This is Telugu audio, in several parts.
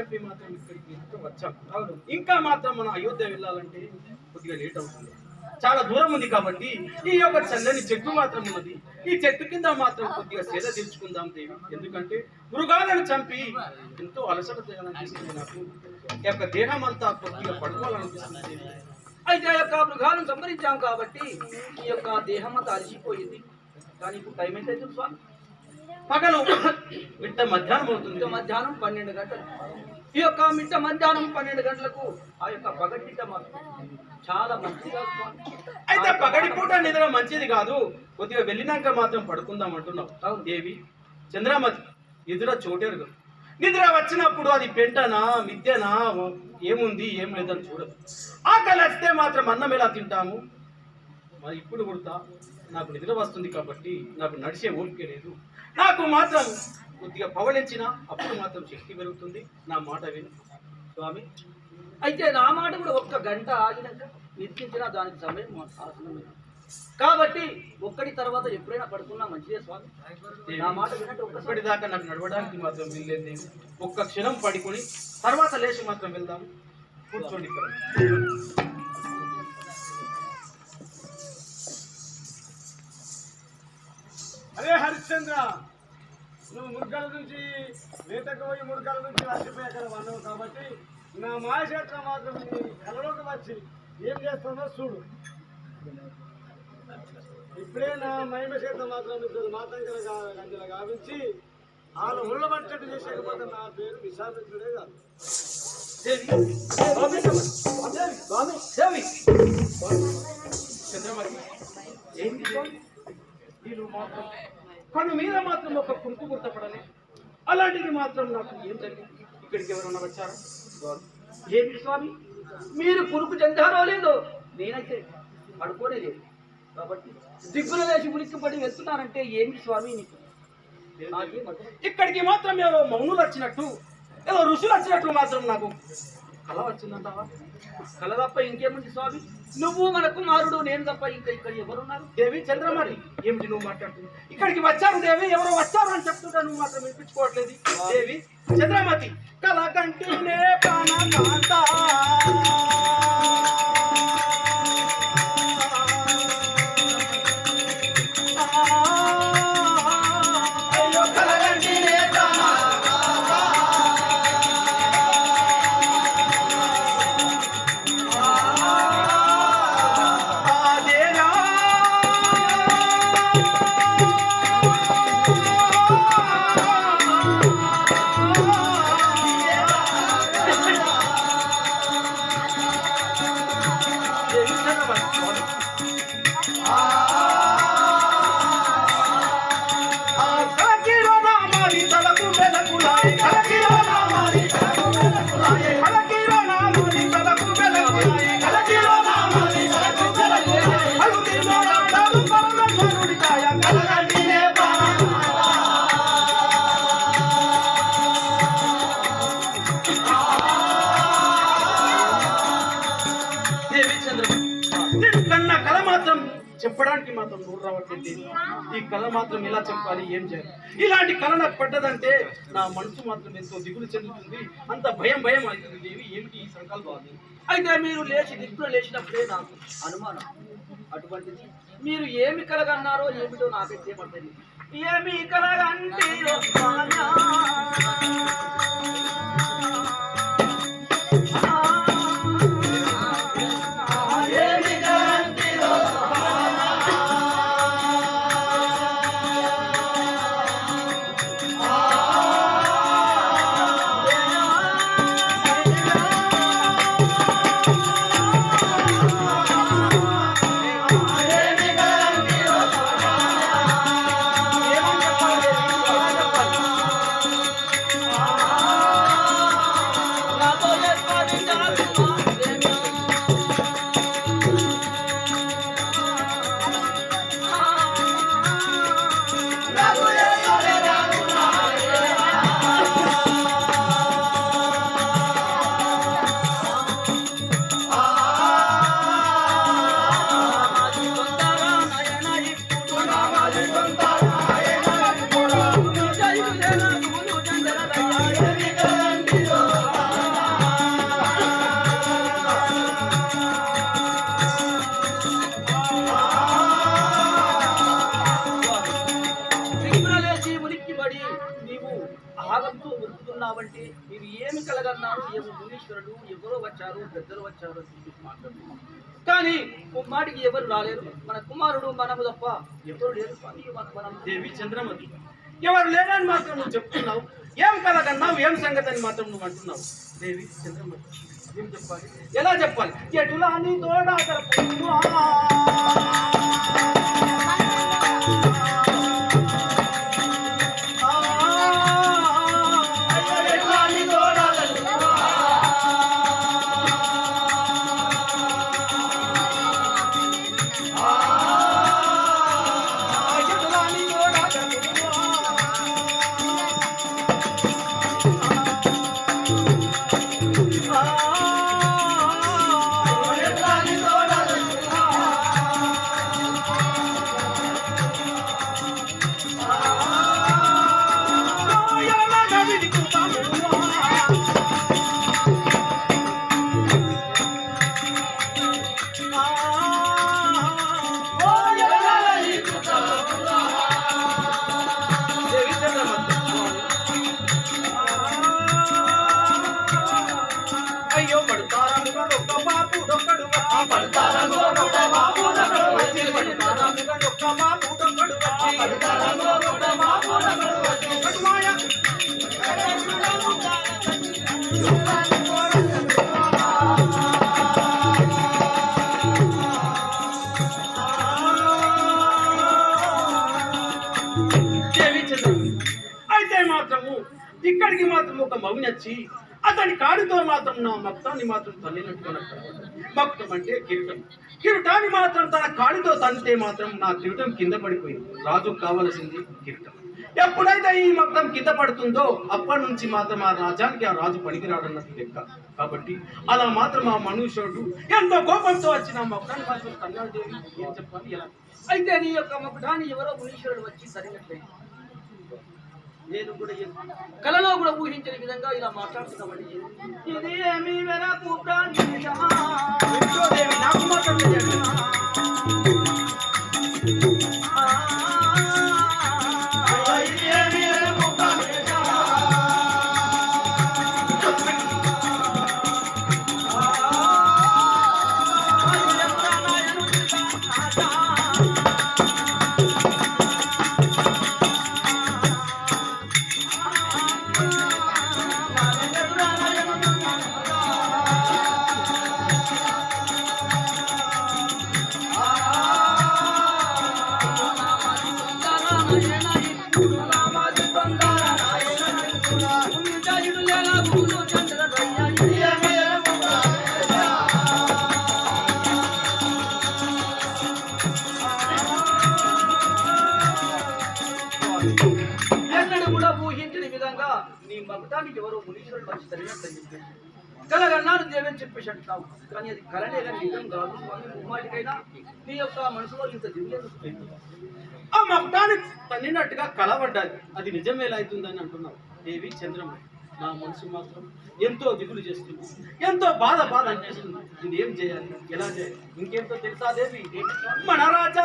చెప్పి మాత్రం ఇక్కడికి వచ్చాం. అవును. ఇంకా మాత్రం మనం అయోధ్య వెళ్ళాలంటే కొద్దిగా లేట్ అవుతుంది. చాలా దూరం ఉంది కాబట్టి ఈ యొక్క చల్లని చెట్టు మాత్రం ఉన్నది. ఈ చెట్టు కింద మాత్రం కొద్దిగా సేద తీర్చుకుందాం దేవి. ఎందుకంటే మృగాలను చంపి ఎంతో అలసట చేయాలనిపిస్తుంది నాకు. ఈ యొక్క దేహం అంతా కొద్దిగా పడుకోవాలనిపిస్తుంది అయితే ఆ యొక్క మృగాలను సంహరించాం కాబట్టి ఈ యొక్క దేహం అంతా అలసిపోయింది. కానీ ఇప్పుడు టైం ఎంత అవుతుంది స్వామి? పగలు మిట్ట మధ్యాహ్నం అవుతుంది. మధ్యాహ్నం పన్నెండు గంటలు. ఈ యొక్క మిట్ట మధ్యాహ్నం పన్నెండు గంటలకు ఆ యొక్క పగటిట చాలా మంచిగా. అయితే పగడి పూట నిద్ర మంచిది కాదు. కొద్దిగా వెళ్ళినాక మాత్రం పడుకుందాం అంటున్నావు. దేవి చంద్రమతి ఎదుర చోటెరుగు నిద్ర వచ్చినప్పుడు అది పెంటనా మిద్యనా ఏముంది ఏం లేదని చూడదు. ఆకలి వస్తే మాత్రం అన్నం ఎలా తింటాము? మరి ఇప్పుడు కుడతా నాకు నిద్ర వస్తుంది కాబట్టి నాకు నడిచే ఓపిక లేదు. నాకు మాత్రం కొద్దిగా పవలించిన అప్పుడు మాత్రం శక్తి పెరుగుతుంది. నా మాట విను. స్వామి అయితే నా మాట కూడా ఒక్క గంట ఆగినాక నిర్చించిన దానికి సమయం మా శాసనం లేదు. కాబట్టి ఒక్కడి తర్వాత ఎప్పుడైనా పడుకున్నా మంచిదే స్వామి. నా మాట వినంటే ఒక్కసారి. ఇప్పటిదాకా నాకు నడవడానికి మాత్రం వీల్లేదు ఒక్క క్షణం పడుకొని తర్వాత లేచి మాత్రం వెళ్దాం. కూర్చోండి అరే హరిశ్చంద్ర. నువ్వు మురుగాల నుంచి వేటకు పోయి మురుగాల నుంచి వచ్చిపోయి అక్కడ వన్నావు కాబట్టి నా మాయక్షేత్రం మాత్రం కలలోకి వచ్చి ఏం చేస్తుందో చూడు. ఇప్పుడే నా మహిమ క్షేత్రం మాత్రం నీకు మాతంకర గంజల గావించి వాళ్ళు ఉళ్ళ పట్టట్టు చేసేకపోతే నా పేరు విశామిత్రుడే కాదు. చంద్రమతి ఏంటి? స్వామి? వీళ్ళు మాత్రం. కన్ను మీద మాత్రం ఒక కుంకు గుర్తపడలే. అలాంటిది మాత్రం నాకు ఏం జరిగింది? ఇక్కడికి ఎవరైనా వచ్చారా? ఏమి స్వామి? మీరు పురుకు చెందారో లేదో? నేనైతే పడుకోనే లేదు కాబట్టి దిగ్గులు వేసి ఉలిక్కిపడి వెళ్తున్నారంటే ఏమి స్వామి నీకు? ఇక్కడికి మాత్రం ఏదో మౌనులు వచ్చినట్టు ఏదో ఋషులు వచ్చినట్లు మాత్రం నాకు కళ వచ్చిందంటావా? కల తప్ప ఇంకేముంది స్వామి? నువ్వు మన కుమారుడు నేను తప్ప ఇంకా ఇక్కడ ఎవరున్నారు? దేవి చంద్రమణి. ఏమిటి నువ్వు మాట్లాడుతున్నావు? ఇక్కడికి వచ్చారు దేవి ఎవరో వచ్చారు అని చెప్తుంటా నువ్వు మాత్రం వినిపించుకోవట్లేదు. దేవి చంద్రమతి కళ కంటినే దేవి నేను కన్న కళ మాత్రం చెప్పడానికి మాత్రం నూరు రావట్లేదు. ఈ కళ మాత్రం ఎలా చెప్పాలి ఏం చేయాలి? ఇలాంటి కళ నాకు పడ్డదంటే నా మనసు మాత్రం ఎంతో దిగులు చెందుతుంది. అంత భయం భయం అవుతుంది దేవి. ఏమిటి ఈ సంకల్పాలు అయితే మీరు లేచి దిక్కులు లేచినప్పుడే నాకు అనుమానం. అటువంటిది. మీరు ఏమి కలగన్నారో ఏమిటో నాకైతే ఏమంటుంది ఏమి కలగంటే ఎవరో వచ్చారు పెద్దలు వచ్చారు అని చెప్పి మాట్లాడుతున్నాం. కానీ కుమ్మాడికి ఎవరు రాలేరు మన కుమారుడు మనము తప్ప ఎవరు లేరు. మన- మనం దేవి చంద్రమతి. ఎవరు లేరని మాత్రం నువ్వు చెప్తున్నావు. ఏం కలగన్నావు ఏం సంగతి అని మాత్రం నువ్వు అంటున్నావు? దేవి చంద్రమతి ఏం చెప్పాలి? ఎలా చెప్పాలి? ఎటులా నీ తోడా ఇక్కడికి మాత్రం ఒక మౌని అతని కాడితో మాత్రం నా మొత్తాన్ని మాత్రం తల్లినట్టుకున్నట్టు మక్తం అంటే కిరీటం. కిరీటాన్ని మాత్రం తన కాడితో తంతే మాత్రం నా కిరీటం కింద పడిపోయింది. రాజు కావలసింది కిరీటం. ఎప్పుడైతే ఈ మొత్తం కింద పడుతుందో అప్పటి నుంచి మాత్రం ఆ రాజానికి ఆ రాజు పనికిరాడన్నట్టు లెక్క. కాబట్టి అలా మాత్రం ఆ మనుషుడు ఎంతో కోపంతో వచ్చిన ఆ మొత్తాన్ని మాత్రం తన్నాడు ఏం చెప్పాలి? ఎలా? అయితే నీ యొక్క మొక్కడాన్ని ఎవరో మునీశ్వరుడు వచ్చి సరిగట్లేదు. నేను కూడా కలలో కూడా ఊహించని విధంగా ఇలా మాట్లాడుతున్నామని ఇది ఏమి వెనకు ప్రాణిజమా? మునీశ్వరుడు వచ్చి చెప్పేసి కలగన్నాడు దేవని చెప్పేసి అంటున్నావు. కానీ అది కలనే కానీ నిజం కాదు. స్వామి నీ యొక్క మనసులో ఇంత దివ్యం ఆ మగ్గాన్ని తన్నినట్టుగా కలబడ్డాది అది నిజమేలా అవుతుందని అంటున్నావు. దేవి చంద్రమ్మ నా మనసు మాత్రం ఎంతో దిగులు చేస్తుంది. ఎంతో బాధ బాధ అనిపిస్తుంది. నేను ఏం చేయాలి? ఎలా చేయాలి? ఇంకేంతో తెలుసా దేవి? మన రాజా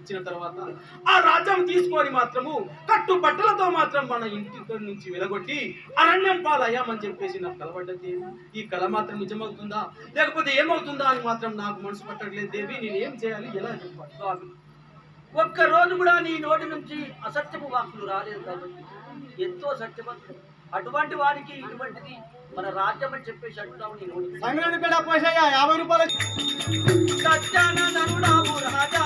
ఇచ్చిన తర్వాత ఆ రాజ్యం తీసుకొని మాత్రము కట్టు బట్టలతో మాత్రం మన ఇంటి నుంచి వెలగొట్టి అరణ్యం పాలయ్యామని చెప్పేసి నాకు కలబడ్డది ఈ కళ మాత్రం నిజమవుతుందా? లేకపోతే ఏమవుతుందా అని మాత్రం నాకు మనసు పట్టట్లేదు. దేవి నేను ఏం చేయాలి? ఎలా చెప్పాలి? స్వామి ఒక్క రోజు కూడా నీ నోటి నుంచి అసత్యపు వాక్కులు రాలేదు కాబట్టి ఎంతో సత్యవంతుడు అటువంటి వారికి ఇటువంటిది మన రాజ్యం అని చెప్పేసి అంటున్నావు నీ నోటి నుంచి. సంగ్రాని పేడ పోసాయ్యా. యాభై రూపాయలు సత్యానందనుడావు రాజా.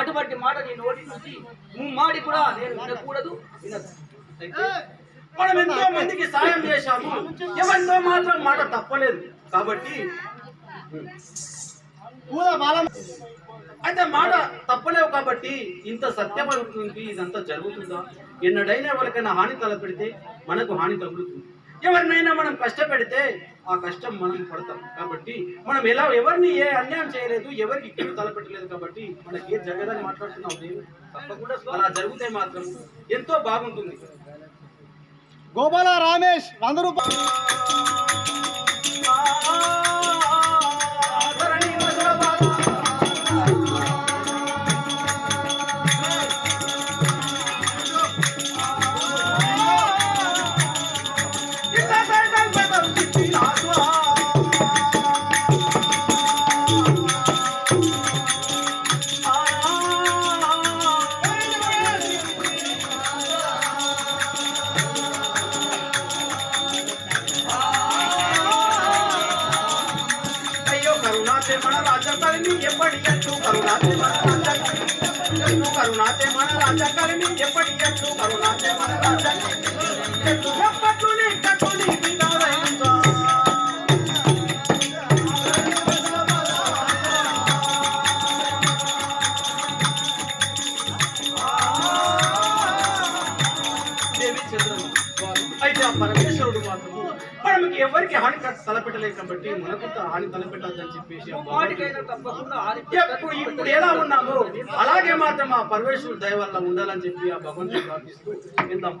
అటువంటి మాట నీ నోటి నుంచి ముమ్మాడి కూడా నేను వినకూడదు వినదు. మనం ఎంతో మందికి సాయం చేశాము. ఎవరితో మాత్రం మాట తప్పలేదు. కాబట్టి పూల బాలం అయితే మాట తప్పలేవు కాబట్టి ఇంత సత్యపడుతుంది ఇదంతా జరుగుతుందా? ఎన్నడైనా ఎవరికైనా హాని తలపెడితే మనకు హాని తగులుతుంది. ఎవరినైనా మనం కష్టపెడితే ఆ కష్టం మనం పడతాం. కాబట్టి మనం ఎలా ఎవరిని ఏ అన్యాయం చేయలేదు ఎవరికి ఇక్కడ తలపెట్టలేదు కాబట్టి మనకి ఏ జరగదని మాట్లాడుతున్నాం దేవి తప్పకుండా అలా జరిగితే మాత్రం. ఎంతో బాగుంటుంది. గోపాల రామేష్ వంద రూపాయలు. హాని తలపెట్టద్దని చెప్పేసి ఇప్పుడు ఎలా ఉన్నామో అలాగే మాత్రం ఆ పరమేశ్వరుడు దయ వల్ల ఉండాలని చెప్పి ఆ భగవంతుడు ప్రార్థిస్తూ విందాం.